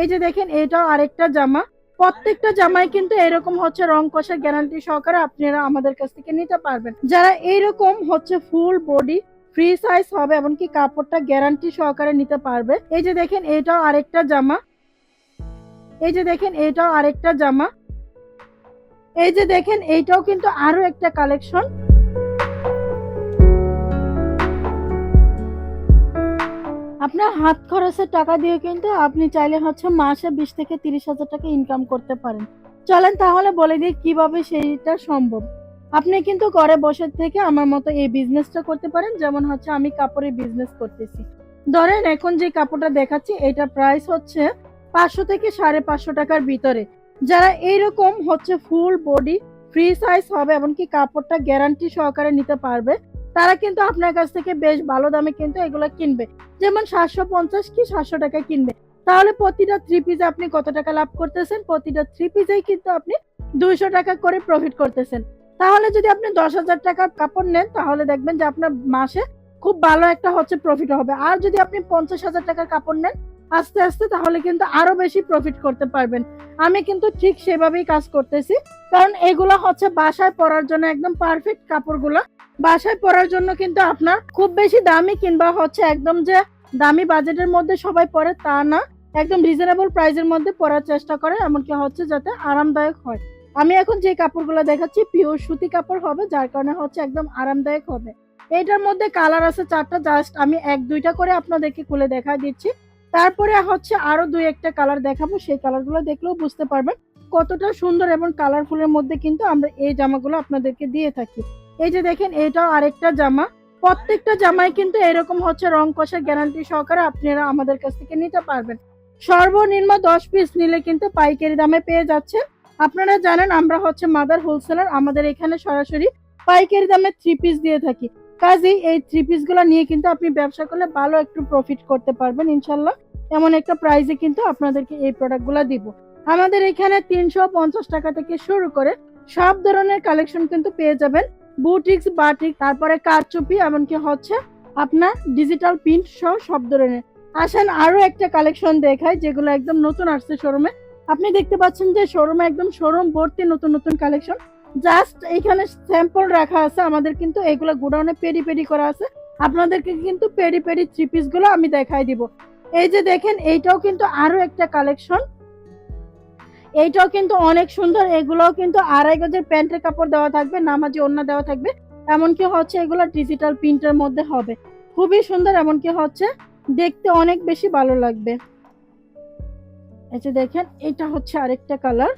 এই যে দেখেন, এটাও আরেকটা জামা। প্রত্যেকটা জামাই কিন্তু এরকম হচ্ছে রং কষার গ্যারান্টি সহকারে আপনারা আমাদের কাছ থেকে নিতে পারবেন। যারা এইরকম হচ্ছে ফুল বডি ফ্রি সাইজ হবে, এমনকি কাপড়টা গ্যারান্টি সহকারে নিতে পারবে। এই যে দেখেন, এটাও আরেকটা জামা। এই যে দেখেন, এটাও আরেকটা জামা। এই যে দেখেন এইটাও কিন্তু আরও একটা কালেকশন আপনার হাত খরচের টাকা দিয়ে কিন্তু আপনি চাইলে হচ্ছে মাসে বিশ থেকে তিরিশ হাজার টাকা ইনকাম করতে পারেন। চলেন তাহলে বলে দিই কীভাবে সেইটা সম্ভব। আপনি কিন্তু ঘরে বসে থেকে আমার মতো এই বিজনেসটা করতে পারেন, যেমন হচ্ছে আমি কাপড়ের বিজনেস করতেছি। ধরেন এখন যে কাপড়টা দেখাচ্ছি এটা প্রাইস হচ্ছে পাঁচশো থেকে সাড়ে পাঁচশো টাকার ভিতরে। যারা এইরকম হচ্ছে ফুল বডি ফ্রি সাইজ হবে, এমনকি কাপড়টা গ্যারান্টি সহকারে নিতে পারবে তারা কিন্তু আপনার কাছ থেকে বেশ ভালো দামে কিন্তু এগুলো কিনবে। যেমন সাতশো পঞ্চাশ কি সাতশো টাকা কিনবে। তাহলে প্রতিটা থ্রি পিসে আপনি কত টাকা লাভ করতেছেন? প্রতিটা থ্রি পিসেই কিন্তু আপনি দুইশো টাকা করে প্রফিট করতেছেন। তাহলে যদি আপনি দশ হাজার টাকার কাপড় নেন, তাহলে দেখবেন যে আপনার মাসে খুব ভালো একটা হচ্ছে প্রফিট হবে। আর যদি আপনি পঞ্চাশ হাজার টাকার কাপড় নেন, আস্তে আস্তে তাহলে কিন্তু আরও বেশি প্রফিট করতে পারবেন। আমি কিন্তু ঠিক সেভাবেই কাজ করতেছি। কারণ এগুলো হচ্ছে বাসায় পরার জন্য একদম পারফেক্ট কাপড়গুলো। বাসায় পরার জন্য কিন্তু আপনার খুব বেশি দামি কিংবা হচ্ছে একদম যে দামি বাজেটের মধ্যে সবাই পরে তা না, একদম রিজনেবল প্রাইসের মধ্যে পরার চেষ্টা করে, এমনকি হচ্ছে যাতে আরামদায়ক হয়। আমি এখন যে কাপড়গুলো দেখাচ্ছি পিওর সুতি কাপড় হবে, যার কারণে হচ্ছে একদম আরামদায়ক হবে। এটার মধ্যে কালার আছে চারটা জাস্ট আমি এক দুইটা করে আপনাদেরকে খুলে দেখা দিচ্ছি। তারপরে হচ্ছে আরও দুই একটা কালার দেখাবো, সেই কালারগুলো দেখলেও বুঝতে পারবেন কতটা সুন্দর এবং কালারফুলের মধ্যে কিন্তু আমরা এই জামাগুলো আপনাদেরকে দিয়ে থাকি। এই যে দেখেন, এটাও আরেকটা জামা। প্রত্যেকটা জামাই কিন্তু এরকম হচ্ছে রং কষার গ্যারান্টি সহকারে আপনারা আমাদের কাছ থেকে নিতে পারবেন। সর্বনিম্ন দশ পিস নিলে কিন্তু পাইকারি দামে পেয়ে যাচ্ছে। আপনারা জানেন, আমরা হচ্ছে মাদার হোলসেলার আমাদের এখানে সরাসরি পাইকারি দামে থ্রি পিস দিয়ে থাকি। কাজেই এই থ্রি পিসগুলো নিয়ে কিন্তু আপনি ব্যবসা করলে ভালো একটু প্রফিট করতে পারবেন, ইনশাল্লাহ। এমন একটা প্রাইসে কিন্তু আপনাদেরকে এই প্রোডাক্টগুলা দিব। আমাদের এখানে তিনশো পঞ্চাশ টাকা থেকে শুরু করে সব ধরনের কালেকশন কিন্তু পেয়ে যাবেন। বুটিক্স, বাটিক, তারপরে কারচুপি, এমনকি হচ্ছে আপনার ডিজিটাল প্রিন্ট সহ সব ধরনের। আসেন আরও একটা কালেকশন দেখায় যেগুলো একদম নতুন আসছে শোরুমে আপনি দেখতে পাচ্ছেন যে শোরুমে একদম শোরুম ভর্তি নতুন নতুন কালেকশন জাস্ট এখানে স্যাম্পল রাখা আছে, আমাদের কিন্তু এগুলো গোডাউনে পেডি পেডি করা আছে। আপনাদেরকে কিন্তু পেডি পেডি থ্রি পিসগুলো আমি দেখাই দিব। এই যে দেখেন, এইটাও কিন্তু আরও একটা কালেকশন এইটাও কিন্তু অনেক সুন্দর, এগুলোও কিন্তু আড়াই গজের প্যান্টের কাপড় দেওয়া থাকবে, নামাজি ওড়না দেওয়া থাকবে, এমনকি হচ্ছে এগুলো ডিজিটাল প্রিন্টের মধ্যে হবে। খুবই সুন্দর, এমনকি হচ্ছে দেখতে অনেক বেশি ভালো লাগবে। এই দেখেন, এটা হচ্ছে আরেকটা কালার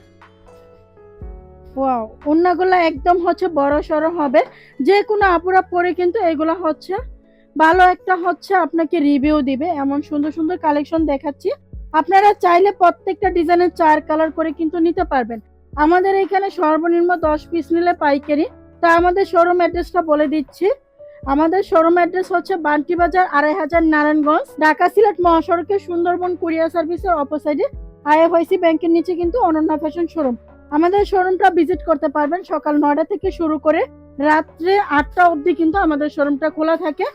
ওয়াও ওড়নাগুলো একদম হচ্ছে বড় সড়ো হবে। যে কোনো আপুরা পরে কিন্তু এগুলো হচ্ছে ভালো একটা হচ্ছে আপনাকে রিভিউ দিবে। এমন সুন্দর সুন্দর কালেকশন দেখাচ্ছি। আপনারা চাইলে প্রত্যেকটা ডিজাইনের চার কালার করে কিন্তু নিতে পারবেন। আমাদের এখানে সর্বনিম্ন দশ পিস নিলে পাইকারি। তা আমাদের শোরুম অ্যাড্রেসটা বলে দিচ্ছি। আমাদের শোরুম অ্যাড্রেস হচ্ছে বান্টি বাজার আড়াই হাজার নারায়ণগঞ্জ, ঢাকা সিলেট মহাসড়কের সুন্দরবন কুরিয়ার সার্ভিসের অপোসাইডে আইএফআইসি ব্যাংকের নিচে কিন্তু অনন্যা ফ্যাশন শোরুম আমাদের শোরুমটা ভিজিট করতে পারবেন সকাল নয়টা থেকে শুরু করে রাত্রে আটটা অবধি কিন্তু আমাদের শোরুমটা খোলা থাকে।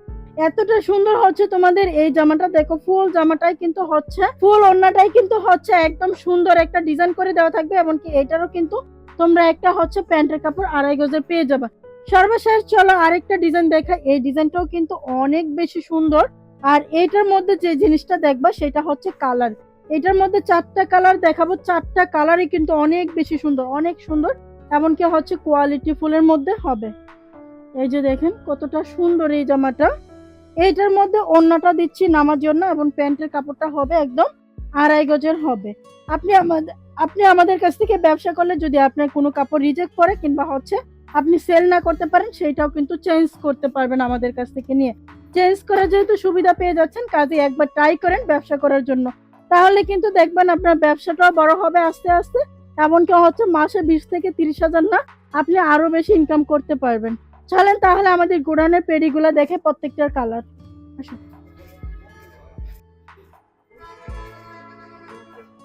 এতটা সুন্দর হচ্ছে তোমাদের এই জামাটা। দেখো, ফুল জামাটাই কিন্তু হচ্ছে। ফুল ওড়নাটাই কিন্তু হচ্ছে একদম সুন্দর একটা ডিজাইন করে দেওয়া থাকবে, এমনকি এটারও কিন্তু তোমরা একটা হচ্ছে প্যান্টের কাপড় আড়াই গজের পেয়ে যাবে। সর্বশেষ চলো আরেকটা ডিজাইন দেখা এই ডিজাইনটাও কিন্তু অনেক বেশি সুন্দর। আর এইটার মধ্যে যে জিনিসটা দেখবা, সেটা হচ্ছে কালার। এটার মধ্যে চারটা কালার দেখাবো। চারটা কালারই কিন্তু অনেক বেশি সুন্দর, অনেক সুন্দর। এমনকি হচ্ছে কোয়ালিটি ফুলের মধ্যে হবে। এই যে দেখেন, কতটা সুন্দর এই জামাটা। এইটার মধ্যে অন্যটা দিচ্ছি নামার জন্য এবং প্যান্টের কাপড়টা হবে একদম আড়াই গজের হবে। আপনি আমাদের আপনি আমাদের কাছ থেকে ব্যবসা করলে যদি আপনার কোনো কাপড় রিজেক্ট করে কিংবা হচ্ছে আপনি সেল না করতে পারেন, সেইটাও কিন্তু চেঞ্জ করতে পারবেন আমাদের কাছ থেকে নিয়ে। চেঞ্জ করে যেহেতু সুবিধা পেয়ে যাচ্ছেন, কাজে একবার ট্রাই করেন ব্যবসা করার জন্য। তাহলে কিন্তু দেখবেন আপনার ব্যবসাটাও বড় হবে আস্তে আস্তে, এমনকি হচ্ছে মাসে বিশ থেকে তিরিশ হাজার না, আপনি আরও বেশি ইনকাম করতে পারবেন। চলেন তাহলে আমাদের গোডাউনের পেডিগুলো দেখে প্রত্যেকটার কালার।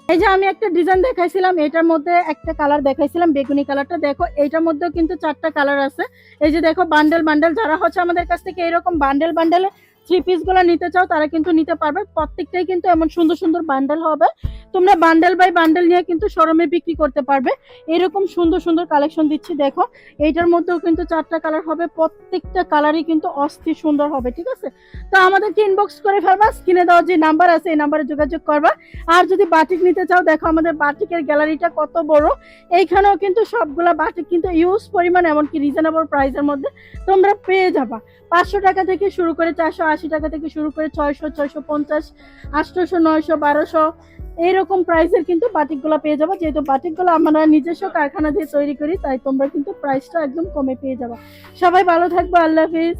এই যে আমি একটা ডিজাইন দেখাইছিলাম, এটার মধ্যে একটা কালার দেখাইছিলাম, বেগুনি কালারটা। দেখো এইটার মধ্যেও কিন্তু চারটা কালার আছে। এই যে দেখো, বান্ডেল বান্ডেল যারা হচ্ছে আমাদের কাছ থেকে, এরকম বান্ডেল, বান্ডেলে থ্রি পিসগুলো নিতে চাও, তারা কিন্তু নিতে পারবে। প্রত্যেকটাই কিন্তু এমন সুন্দর সুন্দর বান্ডেল হবে। তোমরা বান্ডেল বাই বান্ডেল নিয়ে কিন্তু শোরুমে বিক্রি করতে পারবে। এরকম সুন্দর সুন্দর কালেকশন দিচ্ছি, দেখো। এইটার মধ্যেও কিন্তু চারটা কালার হবে। প্রত্যেকটা কালারই কিন্তু অস্থির সুন্দর হবে, ঠিক আছে? তো আমাদেরকে ইনবক্স করে ফেলবা স্ক্রিনে দেওয়া যে নাম্বার আছে, এই নাম্বারে যোগাযোগ করবা। আর যদি বাটিক নিতে চাও, দেখো আমাদের বাটিকের গ্যালারিটা কত বড়। এইখানেও কিন্তু সবগুলা বাটিক কিন্তু ইউজ পরিমাণ, এমনকি রিজনেবল প্রাইসের মধ্যে তোমরা পেয়ে যাবা। পাঁচশো টাকা থেকে শুরু করে চারশো আশি টাকা থেকে শুরু করে ছয়শো ছয়শো পঞ্চাশ, আটশোশো, নয়শো, বারোশো, এইরকম প্রাইসের কিন্তু বাটিকগুলো পেয়ে যাব। যেহেতু বাটিকগুলো আমরা নিজস্ব কারখানা দিয়ে তৈরি করি, তাই তোমরা কিন্তু প্রাইসটা একদম কমে পেয়ে যাব। সবাই ভালো থাকব, আল্লাহ হাফিজ।